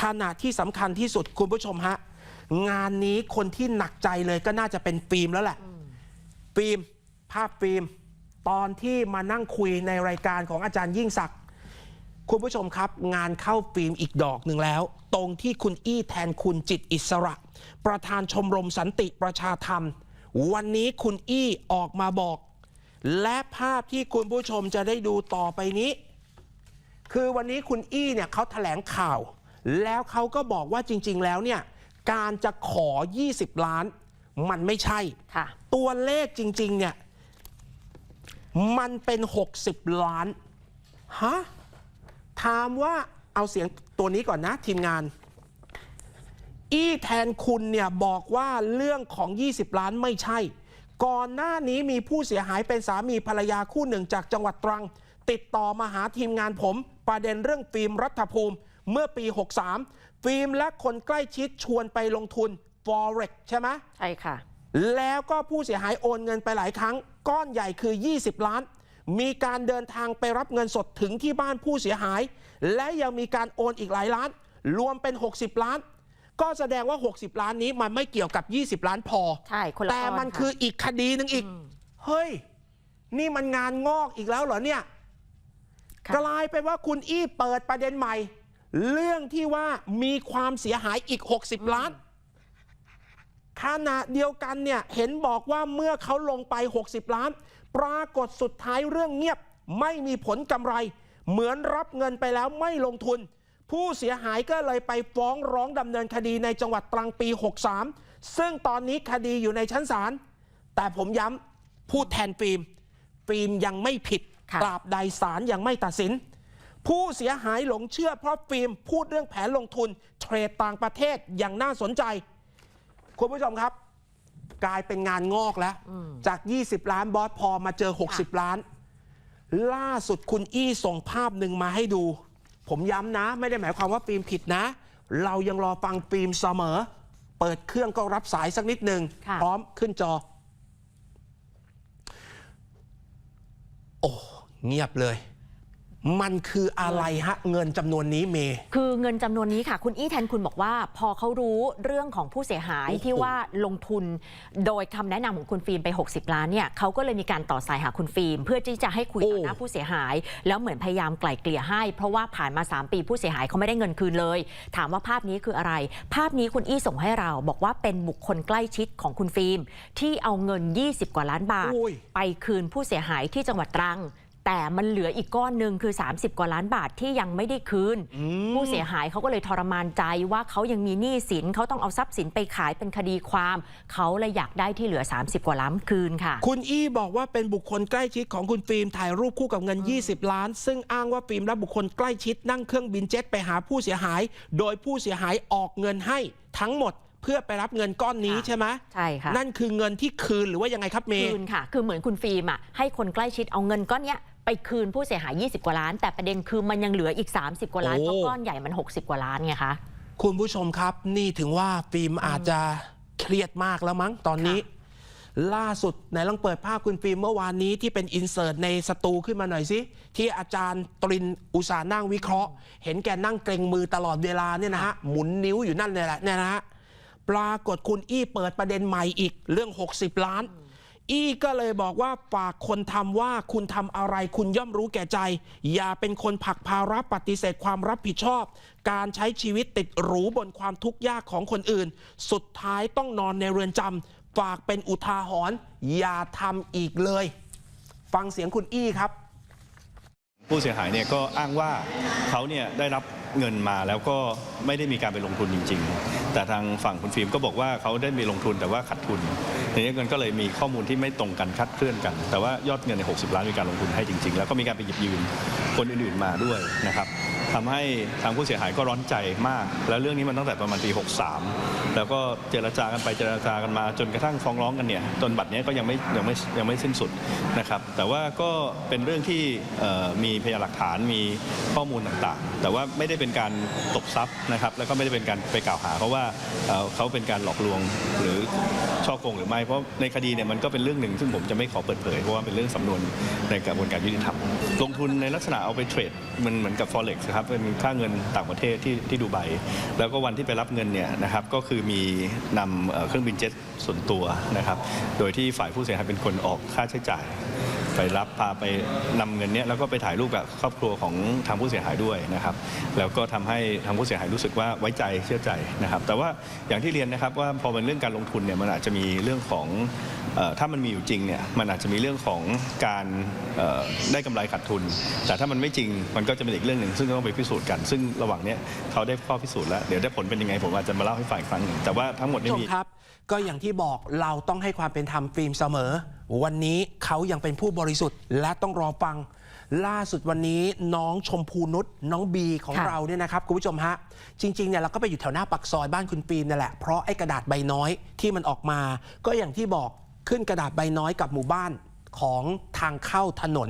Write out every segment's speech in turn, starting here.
ขณะที่สำคัญที่สุดคุณผู้ชมฮะ งานนี้คนที่หนักใจเลยก็น่าจะเป็นฟิล์มแล้วแหละ ฟิล์ม ภาพฟิล์ม ตอนที่มานั่งคุยในรายการของอาจารย์ยิ่งศักดิ์คุณผู้ชมครับ งานเข้าฟิล์มอีกดอกหนึ่งแล้ว ตรงที่คุณอี้แทนคุณจิตอิสระ ประธานชมรมสันติประชาธรรม วันนี้คุณอี้ออกมาบอก และภาพที่คุณผู้ชมจะได้ดูต่อไปนี้ คือวันนี้คุณอี้เนี่ยเขาแถลงข่าว แล้วเขาก็บอกว่าจริง ๆ แล้วเนี่ยการจะขอ 20 ล้าน มันไม่ใช่ค่ะตัวเลขจริง ๆ เนี่ย มันเป็น 60 ล้าน ฮะ ถามว่าเอาเสียงตัวนี้ก่อนนะ ทีมงาน อี้แทนคุณเนี่ยบอกว่าเรื่องของ 20 ล้านไม่ใช่ ก่อนหน้านี้มีผู้เสียหายเป็นสามีภรรยาคู่หนึ่งจากจังหวัดตรัง ติดต่อมาหาทีมงานผม ประเด็นเรื่องฟิล์มรัฐภูมิ เมื่อปี 63 ฟิล์มและคนใกล้ชิดชวนไปลงทุน Forex ใช่ไหมใช่ค่ะ แล้วก็ผู้เสียหายโอนเงินไปหลายครั้ง ก้อนใหญ่คือ 20 ล้าน มีการเดินทางไปรับเงินสดถึงที่บ้านผู้เสียหาย และยังมีการโอนอีกหลายล้าน รวมเป็น 60 ล้าน ก็แสดงว่า 60 ล้านนี้มันไม่เกี่ยวกับ 20 ล้านพอใช่คนละแต่ก้อนมันค่ะคืออีกคดีหนึ่งอีก เฮ้ย นี่มันงานงอกอีกแล้วเหรอเนี่ยค่ะกลายเป็นว่าคุณอี้เปิดประเด็นใหม่ เรื่องที่ว่ามีความเสียหายอีก 60 ล้านขณะเดียวกันเนี่ยเห็นบอกว่าเมื่อเขาลงไป 60 ล้าน ปรากฏสุดท้ายเรื่องเงียบไม่มีผลกำไร เหมือนรับเงินไปแล้วไม่ลงทุน ผู้เสียหายก็เลยไปฟ้องร้องดำเนินคดีในจังหวัดตรังปี 63 ซึ่งตอนนี้คดีอยู่ในชั้นศาลแต่ผมย้ำพูดแทนฟิล์มฟิล์มยังไม่ผิดค่ะตราบใดศาลยังไม่ตัดสิน ผู้เสียหายหลงเชื่อเพราะฟิล์มพูดเรื่องแผนลงทุนเทรดต่างประเทศอย่างน่าสนใจ คุณผู้ชมครับ กลายเป็นงานงอกแล้ว จาก 20 ล้านบอสพอมาเจอ 60 ล้าน ล่าสุดคุณอี้ส่งภาพหนึ่งมาให้ดู ผมย้ำนะ ไม่ได้หมายความว่าฟิล์มผิดนะ เรายังรอฟังฟิล์มเสมอ เปิดเครื่องก็รับสายสักนิดหนึ่งค่ะพร้อมขึ้นจอ โอ้เงียบเลย มันคืออะไรฮะเงินจำนวนนี้เม คือเงินจำนวนนี้ค่ะ คุณอี้แทนคุณบอกว่า พอเขารู้เรื่องของผู้เสียหายโอ้โหที่ว่าลงทุน โดยคำแนะนำของคุณฟิล์มไป 60 ล้านเนี่ยเขาก็เลยมีการต่อสายหาคุณฟิล์ม เพื่อที่จะให้คุยต่อหน้าผู้เสียหาย แล้วเหมือนพยายามไกล่เกลี่ยให้ เพราะว่าผ่านมา 3 ปีผู้เสียหายเขาไม่ได้เงินคืนเลย ถามว่าภาพนี้คืออะไร ภาพนี้คุณอี้ส่งให้เรา บอกว่าเป็นบุคคลใกล้ชิดของคุณฟิล์มที่เอาเงิน 20 กว่าล้านบาทโอ้ยไปคืนผู้เสียหายที่จังหวัดตรัง แต่มันเหลืออีกก้อนหนึ่งคือ 30 กว่าล้านบาทที่ยังไม่ได้คืน ผู้เสียหายเขาก็เลยทรมานใจว่าเขายังมีหนี้สินเขาต้องเอาทรัพย์สินไปขายเป็นคดีความ เขาเลยอยากได้ที่เหลือ 30 กว่าล้านคืนค่ะ คุณอี้บอกว่าเป็นบุคคลใกล้ชิดของคุณฟิล์มถ่ายรูปคู่กับเงิน 20 ล้าน ซึ่งอ้างว่าฟิล์มและบุคคลใกล้ชิดนั่งเครื่องบินเจ็ตไปหาผู้เสียหาย โดยผู้เสียหายออกเงินให้ทั้งหมดเพื่อไปรับเงินก้อนนี้ค่ะใช่ไหมใช่ค่ะนั่นคือเงินที่คืนหรือว่ายังไงครับเมย์คืนค่ะ คือเหมือนคุณฟิล์มอะให้คนใกล้ชิดเอาเงินก้อนเนี้ย ไปคืนผู้เสียหาย 20 กว่าล้าน แต่ประเด็นคือมันยังเหลืออีก 30 กว่าล้านโอ้ เพราะก้อนใหญ่มัน 60 กว่าล้านไงคะ คุณผู้ชมครับ นี่ถึงว่าฟิล์มอาจจะเครียดมากแล้วมั้งตอนนี้ ล่าสุดไหนลองเปิดภาพคุณฟิล์มเมื่อวานนี้ที่เป็นอินเสิร์ตในสตูขึ้นมาหน่อยสิที่อาจารย์ตรินอุตสาห์นั่งวิเคราะห์ เห็นแกนั่งเกรงมือตลอดเวลาเนี่ยนะฮะหมุนนิ้วอยู่นั่นเลยแหละเนี่ยนะฮะปรากฏคุณอี้เปิดประเด็นใหม่อีกเรื่อง 60 ล้าน อี้ก็เลยบอกว่าฝากคนทำว่าคุณทำอะไรคุณย่อมรู้แก่ใจ อย่าเป็นคนผักภาระปฏิเสธความรับผิดชอบ การใช้ชีวิตติดหรูบนความทุกข์ยากของคนอื่น สุดท้ายต้องนอนในเรือนจำฝากเป็นอุทาหรณ์อย่าทำอีกเลย ฟังเสียงคุณอี้ครับ ผู้เสียหายเนี่ยก็อ้างว่าเขาเนี่ยได้รับ เงินมาแล้วก็ไม่ได้มีการไปลงทุนจริง ๆ แต่ทางฝั่งคุณฟิล์มก็บอกว่าเขาได้มีลงทุนแต่ว่าขาดทุนทีนี้เงินก็เลยมีข้อมูลที่ไม่ตรงกันคัดเคลื่อนกัน แต่ว่ายอดเงินใน 60 ล้านมีการลงทุนให้จริง ๆ แล้วก็มีการไปหยิบยืมคนอื่นๆมาด้วยนะครับ ทำให้ทางผู้เสียหายก็ร้อนใจมาก แล้วเรื่องนี้มันตั้งแต่ประมาณปี 63 แล้วก็เจรจากันไปเจรจากันมาจนกระทั่งฟ้องร้องกันเนี่ยจนบัดเนี้ยก็ยังไม่ยังไม่ยังไม่สิ้นสุดนะครับ แต่ว่าก็เป็นเรื่องที่มีพยานหลักฐานมีข้อมูลต่างๆ แต่ว่าไม่ได้เป็นการตบทรัพย์นะครับ แล้วก็ไม่ได้เป็นการไปกล่าวหาเขาว่าเเขาเป็นการหลอกลวงหรือช่อโกงหรือไม่เพราะในคดีเนี่ยมันก็เป็นเรื่องหนึ่งซึ่งผมจะไม่ขอเปิดเผยเพราะว่าเป็นเรื่องสำนวนในกระบวนการยุติธรรมลงทุนในลักษณะเอาไปเทรดมันเหมือนกับ forex ครับนะครับเป็นค่าเงินต่างประเทศที่ที่ดูไบแล้วก็วันที่ไปรับเงินเนี่ยนะครับก็คือมีนำเอ่อเครื่องบินเจ็ตส่วนตัวนะครับโดยที่ฝ่ายผู้เสียหายเป็นคนออกค่าใช้จ่าย ไปรับพาไปนำเงินเนี้ยแล้วก็ไปถ่ายรูปกับครอบครัวของทางผู้เสียหายด้วยนะครับ แล้วก็ทำให้ทางผู้เสียหายรู้สึกว่าไว้ใจเชื่อใจนะครับ แต่ว่าอย่างที่เรียนนะครับว่าพอเป็นเรื่องการลงทุนเนี่ยมันอาจจะมีเรื่องของถ้ามันมีอยู่จริงเนี่ยมันอาจจะมีเรื่องของการได้กำไรขาดทุน แต่ถ้ามันไม่จริงมันก็จะเป็นอีกเรื่องหนึ่งซึ่งต้องไปพิสูจน์กัน ซึ่งระหว่างเนี้ยเขาได้ข้อพิสูจน์แล้ว เดี๋ยวได้ผลเป็นยังไงผมอาจจะมาเล่าให้ฟังอีกครั้งหนึ่งแต่ว่าทั้งหมดนี่ชมมีครับ ก็อย่างที่บอกเราต้องให้ความเป็นธรรมฟิล์มเสมอ วันนี้เขายังเป็นผู้บริสุทธิ์ และต้องรอฟัง ล่าสุดวันนี้น้องชมพูนุชน้องบีของค่ะ เราเนี่ยนะครับคุณผู้ชมฮะ จริงๆเนี่ยเราก็ไปอยู่แถวหน้าปักซอยบ้านคุณฟิล์มนั่นแหละ เพราะไอ้กระดาษใบน้อยที่มันออกมา ก็อย่างที่บอกขึ้นกระดาษใบน้อยกับหมู่บ้านของทางเข้าถนน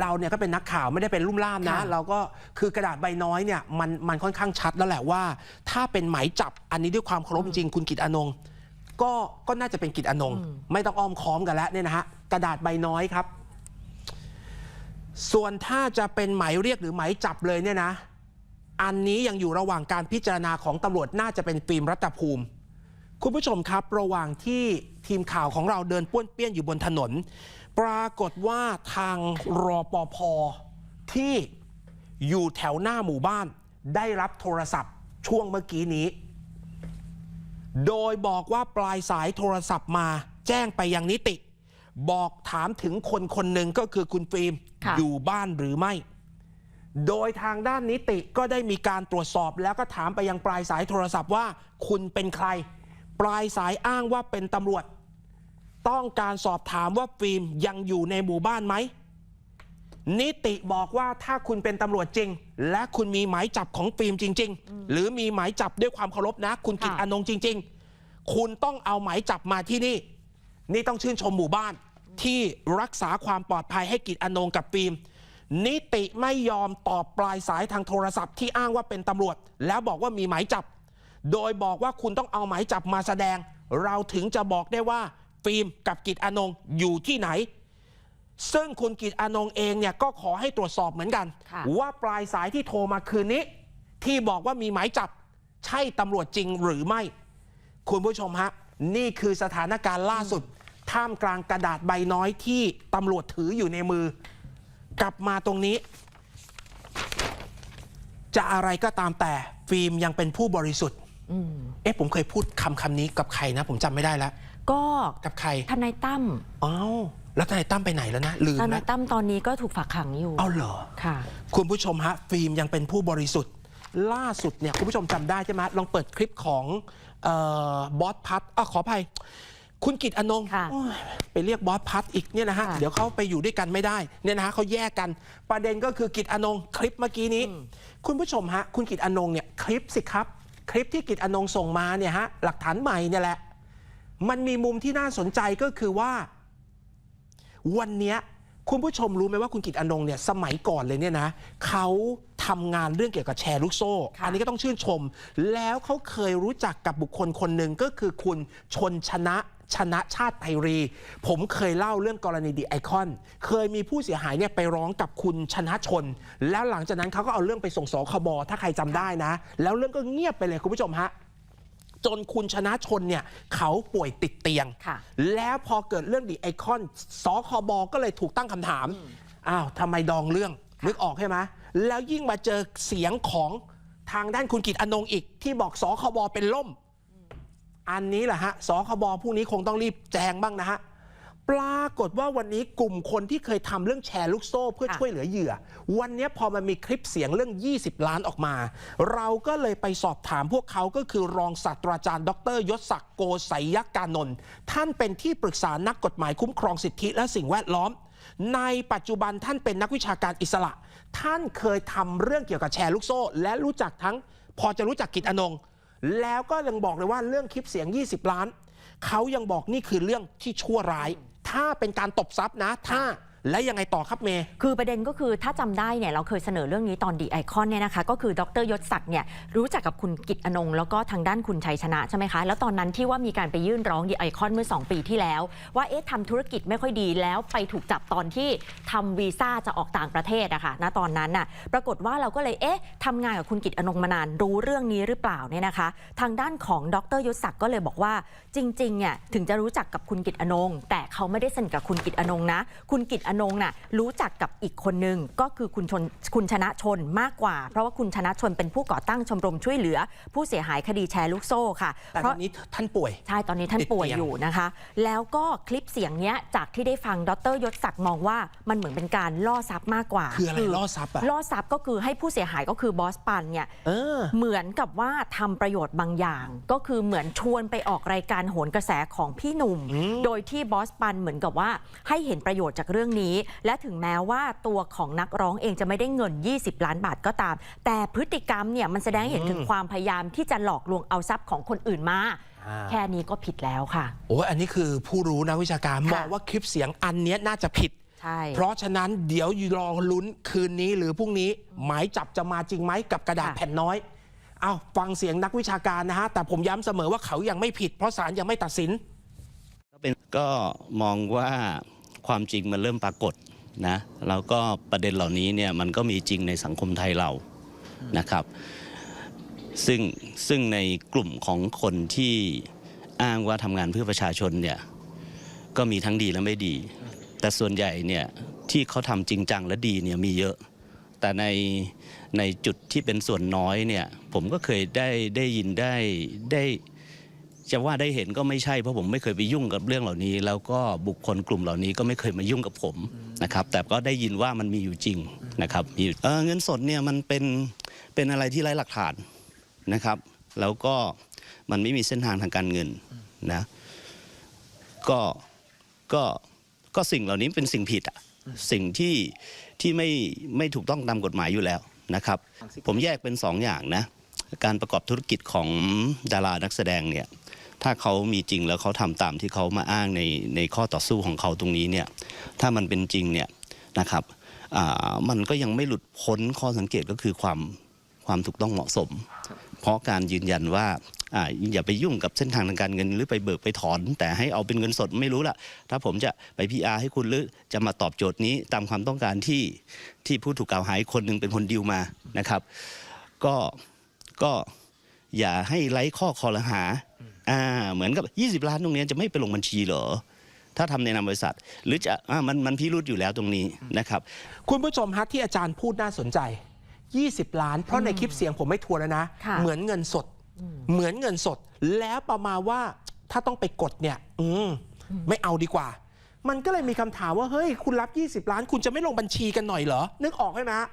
เราเนี่ยก็เป็นนักข่าวไม่ได้เป็นลุ่มล่ามนะ ค่ะ เราก็คือกระดาษใบน้อยเนี่ยมันมันค่อนข้างชัดแล้วแหละว่า ถ้าเป็นหมายจับอันนี้ด้วยความเคารพจริงๆคุณกิตอนงค์ ก็ก็น่าจะเป็นกิจอนงค์ไม่ต้องอ้อมค้อมกันแล้วเนี่ยนะฮะกระดาษใบน้อยครับ ส่วนถ้าจะเป็นหมายเรียกหรือหมายจับเลยเนี่ยนะ อันนี้ยังอยู่ระหว่างการพิจารณาของตำรวจน่าจะเป็นฟิล์มรัตภูมิ คุณผู้ชมครับ ระหว่างที่ทีมข่าวของเราเดินป้วนเปี้ยนอยู่บนถนน ปรากฏว่าทางรอปภที่อยู่แถวหน้าหมู่บ้าน ได้รับโทรศัพท์ช่วงเมื่อกี้นี้ โดยบอกว่าปลายสายโทรศัพท์มาแจ้งไปยังนิติ บอกถามถึงคนคนหนึ่งก็คือคุณฟิล์มค่ะอยู่บ้านหรือไม่ โดยทางด้านนิติก็ได้มีการตรวจสอบ แล้วก็ถามไปยังปลายสายโทรศัพท์ว่า คุณเป็นใคร ปลายสายอ้างว่าเป็นตำรวจ ต้องการสอบถามว่าฟิล์มยังอยู่ในหมู่บ้านไหม นิติบอกว่าถ้าคุณเป็นตำรวจจริง และคุณมีหมายจับของฟิล์มจริง ๆ หรือมีหมายจับด้วยความเคารพนะ คุณกิตค่ะอนงค์จริง ๆ คุณต้องเอาหมายจับมาที่นี่ นี่ต้องชื่นชมหมู่บ้าน ที่รักษาความปลอดภัยให้กิจอนงค์กับฟิล์มนิติไม่ยอมตอบปลายสายทางโทรศัพท์ที่อ้างว่าเป็นตำรวจ แล้วบอกว่ามีหมายจับ โดยบอกว่าคุณต้องเอาหมายจับมาแสดง เราถึงจะบอกได้ว่าฟิล์มกับกิจอนงค์อยู่ที่ไหน ซึ่งคุณกิตอานงค์เองเนี่ยก็ขอให้ตรวจสอบเหมือนกันค่ะว่าปลายสายที่โทรมาคืนนี้ ที่บอกว่ามีหมายจับ ใช่ตำรวจจริงหรือไม่ คุณผู้ชมฮะ นี่คือสถานการณ์ล่าสุด ท่ามกลางกระดาษใบน้อยที่ตำรวจถืออยู่ในมือ กลับมาตรงนี้ จะอะไรก็ตามแต่ฟิล์มยังเป็นผู้บริสุทธิ์อืมเอ๊ะผมเคยพูดคำคำนี้กับใครนะ ผมจำไม่ได้แล้วก็กับใครทนายตั้มอ้าว แล้วทนายตั้มไปไหนแล้วนะ ลืมทนานะยตั้มตอนนี้ก็ถูกฝากขังอยู่เอาเหรอ ค่ะ คุณผู้ชมฮะ ฟิล์มยังเป็นผู้บริสุทธิ์ ล่าสุดเนี่ย คุณผู้ชมจำได้ใช่ไหมลองเปิดคลิปของเออบอสพัทอะขออภัย คุณกิตอนงค์ค่ะโอ้ยไปเรียกบอสพัทอีกเนี่ยนะฮะ ค่ะ เดี๋ยวเขาไปอยู่ด้วยกันไม่ได้เนี่ยนะฮะเขาแยกกันประเด็นก็คือกิตอนงค์คลิปเมื่อกี้นี้ คุณผู้ชมฮะ คุณกิตอนงค์เนี่ยคลิปสิครับ คลิปที่กิตอนงค์ส่งมาเนี่ยฮะหลักฐานใหม่เนี่ยแหละ มันมีมุมที่น่าสนใจก็คือว่า วันเนี้ยคุณผู้ชมรู้ไหมว่าคุณกิตอนงค์เนี่ยสมัยก่อนเลยเนี่ยนะเขาทำงานเรื่องเกี่ยวกับแชร์ลูกโซ่ค่ะอันนี้ก็ต้องชื่นชม แล้วเขาเคยรู้จักกับบุคคลคนหนึ่งก็คือคุณชนชนะชนะชาติไพรี ผมเคยเล่าเรื่องกรณีดีไอคอน เคยมีผู้เสียหายเนี่ยไปร้องกับคุณชนะชน แล้วหลังจากนั้นเขาก็เอาเรื่องไปส่งสคบถ้าใครจำได้นะ แล้วเรื่องก็เงียบไปเลยคุณผู้ชมฮะ จนคุณชนะชนเนี่ยเขาป่วยติดเตียงค่ะแล้วพอเกิดเรื่องดีไอคอนสคบก็เลยถูกตั้งคำถาม อ้าวทำไมดองเรื่อง นึกออกใช่ไหมแล้วยิ่งมาเจอเสียงของทางด้านคุณกิตอนงค์อีก ที่บอกสคบเป็นล่ม อันนี้แหละฮะสคบพรุ่งนี้คงต้องรีบแจงบ้างนะฮะ ปรากฏว่าวันนี้กลุ่มคนที่เคยทำเรื่องแชร์ลูกโซ่เพื่อค่ะช่วยเหลือเหยื่อ วันนี้พอมันมีคลิปเสียงเรื่อง 20 ล้านออกมา เราก็เลยไปสอบถามพวกเขาก็คือรองศาสตราจารย์ ดรยศศักดิ์โกสัยยกานนท์ท่านเป็นที่ปรึกษานักกฎหมายคุ้มครองสิทธิและสิ่งแวดล้อม ในปัจจุบันท่านเป็นนักวิชาการอิสระ ท่านเคยทำเรื่องเกี่ยวกับแชร์ลูกโซ่ และรู้จักทั้ง พอจะรู้จักกิจอนงค์แล้วก็ยังบอกเลยว่าเรื่องคลิปเสียง 20 ล้าน เขายังบอกนี่คือเรื่องที่ชั่วร้าย ถ้าเป็นการตบทรัพย์นะ ถ้า และยังไงต่อครับเมย์ คือประเด็นก็คือถ้าจำได้เนี่ยเราเคยเสนอเรื่องนี้ตอนดีไอคอนเนี่ยนะคะก็คือดรยศศักดิ์เนี่ยรู้จักกับคุณกิตอนงแล้วก็ทางด้านคุณชัยชนะใช่ไหมคะแล้วตอนนั้นที่ว่ามีการไปยื่นร้องดีไอคอนเมื่อ 2 ปีที่แล้ว ว่าเอ๊ะทำธุรกิจไม่ค่อยดีแล้วไปถูกจับตอนที่ทำวีซ่าจะออกต่างประเทศอะค่ะณตอนนั้นน่ะปรากฏว่าเราก็เลยเอ๊ะทำงานกับคุณกิตอนงมานานรู้เรื่องนี้หรือเปล่าเนี่ยนะคะ ทางด้านของดรยศศักดิ์ก็เลยบอกว่าจริงๆเนี่ยถึงจะรู้จักกับคุณกิตอนงแต่เขาไม่ได้สนิทกับคุณกิตอนงนะ คุณกิตอนงค์น่ะรู้จักกับอีกคนนึงก็คือคุณชนคุณชนะชนมากกว่า เพราะว่าคุณชนะชนเป็นผู้ก่อตั้งชมรมช่วยเหลือ ผู้เสียหายคดีแชร์ลูกโซ่ค่ะแต่เพตอราะนนี้ท่านป่วย ใช่ตอนนี้ท่านติดป่วยเตียง อยู่นะคะ แล้วก็คลิปเสียงเนี้ยจากที่ได้ฟังดรยศศักดิ์มองว่ามันเหมือนเป็นการล่อทรัพย์มากกว่าคืออะไรล่อทรัพย์อะล่อทรัพย์ก็คือให้ผู้เสียหายก็คือบอสปันเนี่ย เออ เหมือนกับว่าทำประโยชน์บางอย่าง ก็คือเหมือนชวนไปออกรายการโหนกระแสของพี่หนุ่มอืมโดยที่บอสปันเหมือนกับว่าให้เห็นประโยชน์จากเรื่องนี้ และถึงแม้ว่าตัวของนักร้องเองจะไม่ได้เงิน 20 ล้านบาทก็ตาม แต่พฤติกรรมเนี่ยมันแสดงให้เห็นถึงความพยายามที่จะหลอกลวงเอาทรัพย์ของคนอื่นมาอ่าแค่นี้ก็ผิดแล้วค่ะ โอ้ยอันนี้คือผู้รู้นักวิชาการมองว่าคลิปเสียงอันเนี้ยน่าจะผิด ใช่ เพราะฉะนั้นเดี๋ยวรอลุ้นคืนนี้หรือพรุ่งนี้หมายจับจะมาจริงไหมกับกระดาษค่ะ แผ่นน้อย เอาฟังเสียงนักวิชาการนะฮะ แต่ผมย้ำเสมอว่าเขายังไม่ผิด เพราะศาลยังไม่ตัดสิน ก็เป็นก็มองว่า ความจริงมันเริ่มปรากฏนะแล้วก็ประเด็นเหล่านี้เนี่ยมันก็มีจริงในสังคมไทยเรานะครับ ซึ่งซึ่งในกลุ่มของคนที่อ้างว่าทำงานเพื่อประชาชนเนี่ยก็มีทั้งดีและไม่ดี แต่ส่วนใหญ่เนี่ยที่เขาทำจริงจังและดีเนี่ยมีเยอะ แต่ในในจุดที่เป็นส่วนน้อยเนี่ยผมก็เคยได้ได้ยินได้ได้ จะว่าได้เห็นก็ไม่ใช่เพราะผมไม่เคยไปยุ่งกับเรื่องเหล่านี้ แล้วก็บุคคลกลุ่มเหล่านี้ก็ไม่เคยมายุ่งกับผมนะครับ แต่ก็ได้ยินว่ามันมีอยู่จริงนะครับมีอยู่เงินสดเนี่ยมันเป็นเป็นอะไรที่ไร้หลักฐานนะครับ แล้วก็มันไม่มีเส้นทางทางการเงินนะก็ก็ก็สิ่งเหล่านี้เป็นสิ่งผิดอะสิ่งที่ที่ไม่ไม่ถูกต้องตามกฎหมายอยู่แล้วนะครับ ผมแยกเป็นสองอย่างนะการประกอบธุรกิจของดารานักแสดงเนี่ย ถ้าเขามีจริงแล้วเขาทำตามที่เขามาอ้างในในข้อต่อสู้ของเขาตรงนี้เนี่ยถ้ามันเป็นจริงเนี่ยนะครับมันก็ยังไม่หลุดพ้นข้อสังเกตก็คือความความถูกต้องเหมาะสม เพราะการยืนยันว่าอย่าไปยุ่งกับเส้นทางทางการเงินหรือไปเบิกไปถอน แต่ให้เอาเป็นเงินสดไม่รู้ละถ้าผมจะไป PR ให้คุณหรือจะมาตอบโจทย์นี้ตามความต้องการที่ที่ผู้ถูกกล่าวหาอีกคนหนึ่งเป็นคนดีลมานะครับ ก็ก็อย่าให้ไร้ข้อคอรหา อ่าเหมือนกับ 20 ล้านตรงเนี้ยจะไม่ไปลงบัญชีเหรอ ถ้าทำในนามบริษัท หรือจะอ่ามันมันพิรุธอยู่แล้วตรงนี้นะครับ คุณผู้ชมฮะที่อาจารย์พูดน่าสนใจ 20 ล้าน เพราะในคลิปเสียงผมไม่ทัวร์แล้วนะค่ะเหมือนเงินสด เหมือนเงินสด แล้วประมาณว่าถ้าต้องไปกดเนี่ย อืมไม่เอาดีกว่า มันก็เลยมีคำถามว่าเฮ้ยคุณรับ 20 ล้าน คุณจะไม่ลงบัญชีกันหน่อยเหรอนึกออกไหมฮะ